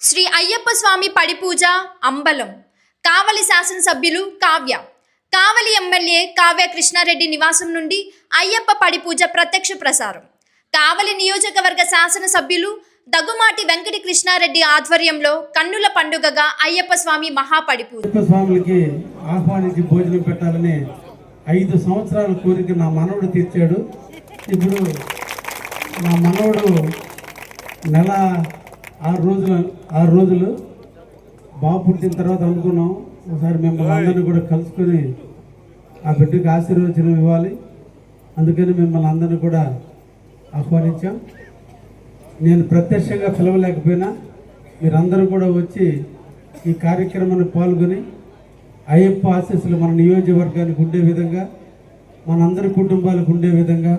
శ్రీ అయ్యప్ప స్వామి పడిపూజ అంబలం. కావలి శాసనసభ్యులు కావ్య. కావలి ఎమ్మెల్యే కావ్య కృష్ణారెడ్డి నివాసం నుండి అయ్యప్ప పడిపూజ ప్రత్యక్ష ప్రసారం. కావలి నియోజకవర్గ శాసనసభ్యులు దగ్గుమాటి వెంకటి కృష్ణారెడ్డి ఆధ్వర్యంలో కన్నుల పండుగగా అయ్యప్ప స్వామి మహాపడిపూజ స్వాములకి ఆహ్వానించి భోజనం పెట్టాలని ఐదు సంవత్సరాల కోరిక నా మనవడు తీర్చాడు. ఇప్పుడు నా మనవడు నెల ఆరు రోజులు ఆరు రోజులు బాబు పుట్టిన తర్వాత అనుకున్నాం. ఒకసారి మిమ్మల్ని అందరినీ కూడా కలుసుకొని ఆ బిడ్డకు ఆశీర్వచనం ఇవ్వాలి. అందుకని మిమ్మల్ని అందరినీ కూడా ఆహ్వానించాం. నేను ప్రత్యక్షంగా పిలవలేకపోయినా మీరందరూ కూడా వచ్చి ఈ కార్యక్రమాన్ని పాల్గొని అయ్యప్ప ఆశీస్సులు మన నియోజకవర్గానికి ఉండే విధంగా మనందరి కుటుంబాలకు ఉండే విధంగా